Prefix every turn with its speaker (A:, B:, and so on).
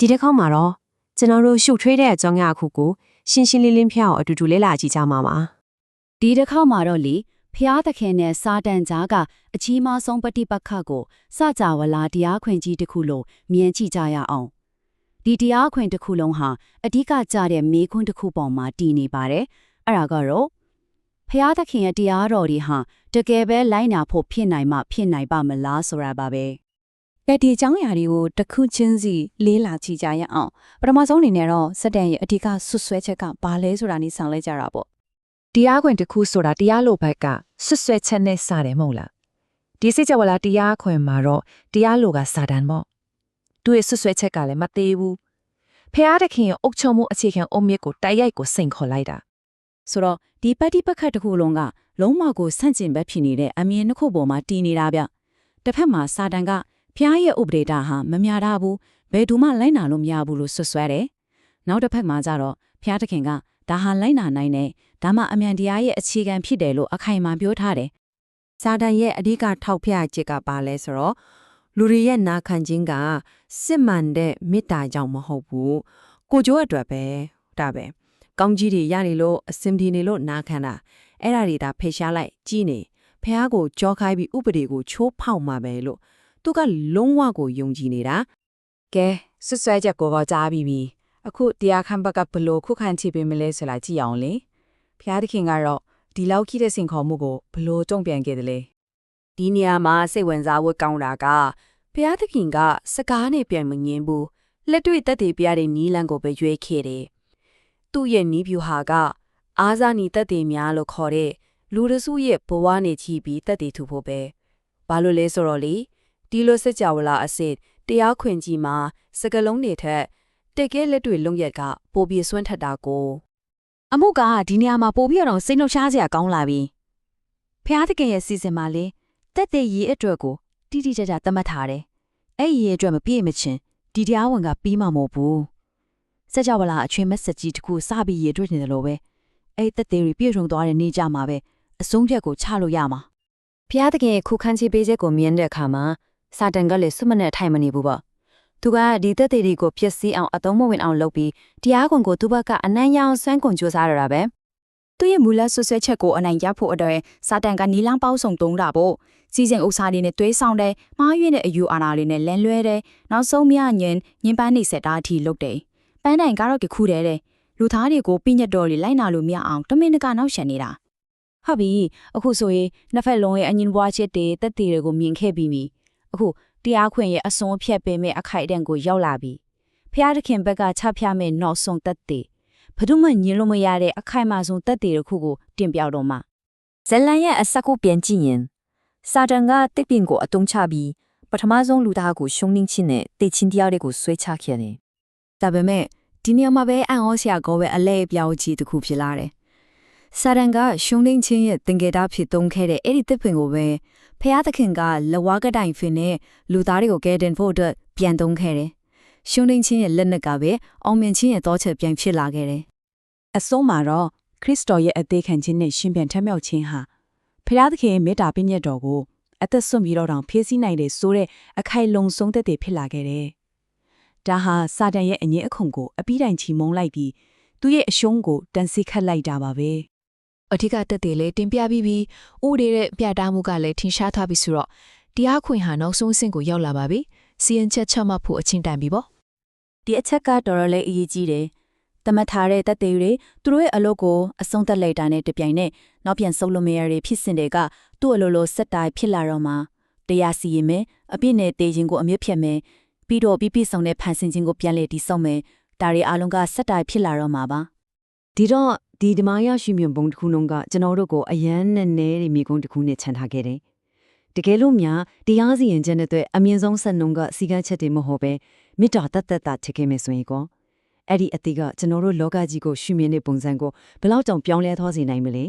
A: ဒီတစ်ခေါက်မှာတော့ကျွန်တော်တို့ရှုပ်ထွေးတဲ့အကြောင်းအရာအခုကိုရှင်းရှင်းလင်းလင်းဖျောက်အတူတူလေ့လာကြည့်ကြမှာပါ
B: ဒီတစ်ခေါက်မှာတော့လေဖျားသခင်နဲ့စာတန်ကြားကအကြီးမားဆုံးပဋိပက္ခကိုစကြဝဠာတရားခွင်ကြီးတစ်ခုလုံးမြင်ကြည့်ကြရအောင်ဒီတရားခွင်တစ်ခုလုံးဟာအဓိကကြတဲ့မေခွန်းတစ်ခုပေါ်မှာတည်နေပါတယ်အဲ့ဒါကတော့ဖျားသခင်ရဲ့တရားတော်တွေဟာတကယ်ပဲလိုက်နာဖို့ဖြစ်နိုင်မှဖြစ်နိုင်ပါမလားဆိုတာပါပဲ
C: ကဲဒီအကြောင်းအရာတွေကိုတစ်ခုချင်းစီလေးလာကြည့်ကြရအောင်ပထမဆုံးအနေနဲ့တော့စက်တန်ရဲ့အဓိကဆွဆွဲချက်ကဘာလဲဆိုတာနေဆောင်လဲကြတာပေါ့
D: တရားခွင်တစ်ခုဆိုတာတရားလိုဘက်ကဆွတ်ဆွဲချက်နဲ့စတယ်မဟုတ်လားဒီစိတ်ကြဝဠာတရားခွင်မှာတော့တရားလိုကစာတန်ပေါ့သူရဲ့ဆွတ်ဆွဲချက်ကလည်းမသေးဘူးဖះတခင်ရဲ့အုတ်ချုံမှုအခြေခံအုံမြစ်ကိုတိုက်ရိုက်ကိုစိန်ခေါ်လိုက်တာ
B: ဆိုတော့ဒီပဋိပက္ခတစ်ခုလုံးကလုံးဝကိုဆန့်ကျင်ဘက်ဖြစ်နေတဲ့အမြင်တစ်ခုပေါ်မှာတည်နေတာဗျတစ်ဖက်မှာစာတန်က ဖျားရဲ့ဥပဒေတာဟာမများတာဘူးဘယ်သူမှလိုက်နာလို့မရဘူးလို့ဆွဆွဲတယ်နောက်တစ်ဖက်မှာကျတော့ဖျားသခင်ကဒါဟာလိုက်နာနိုင်တဲ့ဒါမှအမြန်တရားရဲ့အခြေခံဖြစ်တယ်လို့အခိုင်အမာပြောထားတယ်
A: စာတန်ရဲ့အဓိကထောက်ပြချက်ကပါလဲဆိုတော့လူတွေရဲ့နာခံခြင်းကစစ်မှန်တဲ့မေတ္တာကြောင့်မဟုတ်ဘူးကိုကြိုးအတွက်ပဲဒါပဲကောင်းကြီးတွေရနေလို့အစင်ပြေနေလို့နာခံတာအဲ့ဒါတွေဒါဖေရှားလိုက်ကြည်နေဖះကိုကြောခိုင်းပြီးဥပဒေကိုချိုးဖောက်မှာပဲလို့ သူကလုံးဝကိုယုံကြည်နေတာ
E: ကဲဆွဆွဲချက်ကိုတော့ကြားပြီးပြီအခုတရားခံဘက်ကဘလို့ခုခံချပေးမလဲဆိုလာကြည့်အောင်လေဖျားသခင်ကတော့ဒီလောက်ကြီးတဲ့စင်ခေါ်မှုကိုဘလို့တုံ့ပြန်ခဲ့တယ်လဲဒီနေရာမှာစိတ်ဝင်စားဖို့ကောင်းတာကဖျားသခင်ကစကားနဲ့ပြန်မငင်းဘူးလက်တွေ့တက်တည်ပြတဲ့နီးလန်းကိုပဲရွေးခဲ့တယ်သူ့ရဲ့နီးဗျူဟာကအာဇာနီတက်တည်များလို့ခေါ်တဲ့လူတစုရဲ့ဘဝနဲ့ချီပြီးတက်တည်ထူဖို့ပဲဘာလို့လဲဆိုတော့လေ ဒီလိုစကြဝဠာအစစ်တရားခွင်ကြီးမှာစကလုံးတွေထက်တက်ကဲလက်တွေလုံးရက်ကပိုပြီးစွန့်ထက်တာကို
C: အမှုကဒီနေရာမှာပို့ပြီးတော့စိတ်နှုတ်ရှားစရာကောင်းလာပြီဖျားသခင်ရဲ့စီစဉ်မှာလေတက်တဲ့ရေအတွက်ကိုတိတိကျကျသတ်မှတ်ထားတယ်အဲ့ဒီရေအတွက်မပြည့်မချင်းဒီတရားဝင်ကပြီးမှာမဟုတ်ဘူးစက်ကြဝဠာအချွေမက်ဆက်ကြီးတစ်ခုစပြီးရေတွေ့နေတယ်လို့ပဲအဲ့တက်တဲ့တွေပြည့်စုံသွားတဲ့နေကြမှာပဲအဆုံးဖြတ်ကိုချလို့ရမှာ
A: ဖျားသခင်ရဲ့ခုခံချပေးချက်ကိုမြင်တဲ့အခါမှာ စာတန်ကလည်းစွတ်မနဲ့ထိုင်မနေဘူးပေါ့သူကဒီသက်သေတွေကိုဖျက်ဆီးအောင်အသုံးမဝင်အောင်လုပ်ပြီးတရားခွန်ကိုသူ့ဘက်ကအနမ်းရအောင်စွမ်းကွန်ကြိုးစားရတာပဲ
F: သူ့ရဲ့မူလဆွဆွဲချက်ကိုအနိုင်ရဖို့အတွက်စာတန်ကနီလန်းပေါင်းစုံသုံးတာပေါ့စီစဉ်ဥစားလေးနဲ့သွေးဆောင်တယ်မှားယွင်းတဲ့အယူအာဏာလေးနဲ့လန်လွဲတယ်နောက်ဆုံးမြညင်ညင်ပန်းနေဆက်တာအထိလုပ်တယ်ပန်းတိုင်ကတော့ကခုတယ်တဲ့လူသားတွေကိုပြညတ်တော်လေးလိုက်နာလို့မရအောင်တမင်တကနောက်ရှက်နေတာ
B: ဟုတ်ပြီအခုဆိုရင်နှစ်ဖက်လုံးရဲ့အငင်ဘွားချစ်တွေတက်တည်တွေကိုမြင်ခဲ့ပြီးပြီ အခုတရားခွင်ရဲ့အစွန်းဖြတ်ပေးမဲ့အခိုက်အတန့်ကိုရောက်လာပြီဖျားသခင်ဘက်ကချပြမဲ့နောက်ဆုံးတက်တည်ဘယ်သူမှညင်လို့မရတဲ့အခိုက်အမာဆုံးတက်တည်တစ်ခုကိုတင်ပြတော့မှာ
G: ဇလန်ရဲ့အဆက်ကိုပြန်ကြည့်ရင်စာတန်ကတစ်ပင်ကိုအတုံးချပြီးပထမဆုံးလူသားကိုရှုံးနှင်းချင်းနဲ့တိတ်ချင်းတရားတွေကိုဆွဲချခဲ့တယ်
C: ဒါပေမဲ့ဒီနေရာမှာပဲအံ့ဩစရာကောပဲအလဲအပြောင်းကြီးတစ်ခုဖြစ်လာတယ်။ စာရန်ကရှုံးနှင်းချင်းရဲ့တင်ကြတာဖြစ်သုံးခဲ့တဲ့အဲ့ဒီတစ်ပင်ကိုပဲဖះသခင်ကလဝါကတိုင်ဖင်နဲ့လူသားတွေကိုကဲတင်ဖို့အတွက်ပြန်သုံးခဲ့တယ်။ရှုံးနှင်းချင်းရဲ့လက်နက်ကပဲအောင်မြင်ချင်းရဲ့တောချက်ပြန်ဖြစ်လာခဲ့တယ်
H: အဆုံးမှာတော့ခရစ်တော်ရဲ့အသေးခံခြင်းနဲ့ရှင်ပြန်ထမြောက်ခြင်းဟာဖျားသခင်ရဲ့မေတ္တာပညတ်တော်ကိုအသက်ဆွံ့ပြီးတော့တောင်ဖြည့်ဆည်းနိုင်တယ်ဆိုတဲ့အခိုင်လုံဆုံးသက်သေဖြစ်လာခဲ့တယ်။ဒါဟာစာတန်ရဲ့အငြင်းအခုံကိုအပြီးတိုင်ချီမုံလိုက်ပြီးသူ့ရဲ့အရှုံးကိုတန်ဆီးခတ်လိုက်တာပါပဲ။
D: အထက်ကတက်တယ်လေတင်ပြပြီးပြီးဥဒေတဲ့ပြတာမှုကလည်းထင်ရှားထားပြီဆိုတော့တရားခွင်ဟာနောက်ဆုံးအဆင့်ကိုရောက်လာပါပြီစီရင်ချက်ချမှတ်ဖို့အချင်းတန်ပြီပေါ့
B: ဒီအချက်ကတော်တော်လေးအရေးကြီးတယ်တမတ်ထားတဲ့တက်သေးတွေသူတို့ရဲ့အလုပ်ကိုအဆုံးသက်လိုက်တာနဲ့တပြိုင်နက်နောက်ပြန်ဆုပ်လို့မရတဲ့ဖြစ်စဉ်တွေကသူ့အလိုလိုစက်တိုင်ဖြစ်လာတော့မှတရားစီရင်မယ်အပြစ်နဲ့တေခြင်းကိုအမြင့်ဖြတ်မယ်ပြီးတော့ပြပြဆောင်တဲ့ဖန်ဆင်းခြင်းကိုပြန်လေတည်ဆောက်မယ်ဒါတွေအားလုံးကစက်တိုင်ဖြစ်လာတော့မှာပါ
A: ဒီတော့ဒီဓမ္မရရှိမြုံပုံတစ်ခုလုံးကကျွန်တော်တို့ကိုအယမ်းနဲ့နဲတဲ့မိကုန်းတစ်ခုနဲ့ခြံထားခဲ့တယ်။တကယ်လို့များတရားစီရင်ချက်နဲ့အတွက်အမြင့်ဆုံးဆက်နှုန်းကစီကန်းချက်တွေမဟုတ်ပဲမေတ္တာတတ်တတ်တာချစ်ခဲ့မယ်ဆိုရင်ကောအဲ့ဒီအတိကကျွန်တော်တို့လောကကြီးကိုရှုမြင်တဲ့ပုံစံကိုဘယ်လောက်ကြောင်ပြောင်းလဲသွားစေနိုင်မလဲ